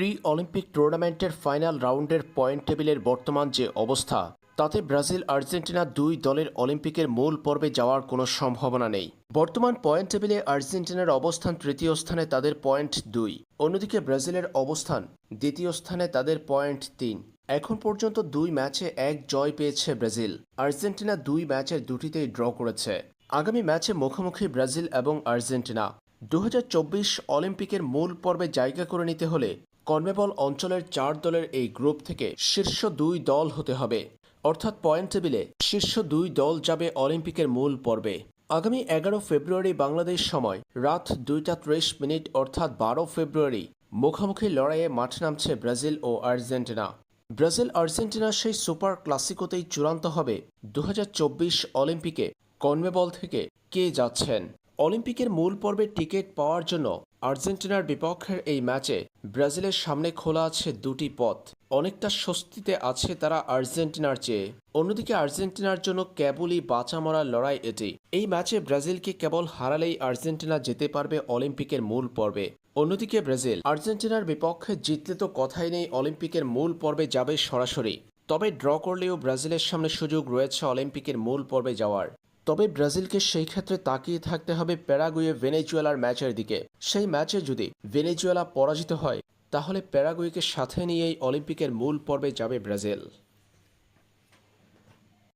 Pre Olympic টুর্নামেন্টের final রাউন্ডের point টেবিলের বর্তমান যে অবস্থা, তাতে ব্রাজিল, আর্জেন্টিনা দুই দলের অলিম্পিকের মূল পর্বে যাওয়ার কোনো সম্ভাবনা নেই। বর্তমান পয়েন্ট টেবিলে আর্জেন্টিনার অবস্থান তৃতীয় স্থানে তাদের পয়েন্ট দুই, অন্যদিকে ব্রাজিলের অবস্থান দ্বিতীয় স্থানে তাদের পয়েন্ট তিন। এখন পর্যন্ত দুই ম্যাচে এক জয় পেয়েছে ব্রাজিল। আর্জেন্টিনা দুই ম্যাচের দুটিতেই ড্র করেছে। আগামী ম্যাচে মুখোমুখি ব্রাজিল এবং আর্জেন্টিনা। দু হাজার চব্বিশ অলিম্পিকের মূল পর্বে জায়গা করে নিতে হলে কনমেবল অঞ্চলের চার দলের এই গ্রুপ থেকে শীর্ষ দুই দল হতে হবে। অর্থাৎ পয়েন্ট টেবিলে শীর্ষ দুই দল যাবে অলিম্পিকের মূল পর্বে। আগামী এগারো ফেব্রুয়ারি বাংলাদেশ সময় রাত দুইটা ত্রিশ মিনিট অর্থাৎ বারো ফেব্রুয়ারি মুখোমুখি লড়াইয়ে মাঠে নামছে ব্রাজিল ও আর্জেন্টিনা। ব্রাজিল আর্জেন্টিনা সেই সুপার ক্লাসিকোতেই চূড়ান্ত হবে দু হাজার চব্বিশ অলিম্পিকে। কনমেবল থেকে কে যাচ্ছেন? অলিম্পিকের মূল পর্বে টিকিট পাওয়ার জন্য আর্জেন্টিনার বিপক্ষের এই ম্যাচে ব্রাজিলের সামনে খোলা আছে দুটি পথ। অনেকটা স্বস্তিতে আছে তারা আর্জেন্টিনার চেয়ে। অন্যদিকে আর্জেন্টিনার জন্য কেবলই বাঁচা মরার লড়াই এটি। এই ম্যাচে ব্রাজিলকে কেবল হারালেই আর্জেন্টিনা যেতে পারবে অলিম্পিকের মূল পর্বে। অন্যদিকে ব্রাজিল, আর্জেন্টিনার বিপক্ষে জিতলে তো কথাই নেই অলিম্পিকের মূল পর্বে যাবে সরাসরি। তবে ড্র করলেও ব্রাজিলের সামনে সুযোগ রয়েছে অলিম্পিকের মূল পর্বে যাওয়ার। তবে ব্রাজিলকে সেই ক্ষেত্রে তাকিয়ে থাকতে হবে প্যারাগুয়ে ভেনেজুয়েলার ম্যাচের দিকে। সেই ম্যাচে যদি ভেনেজুয়েলা পরাজিত হয়, তাহলে প্যারাগুয়েকে সাথে নিয়েই অলিম্পিকের মূল পর্বে যাবে ব্রাজিল।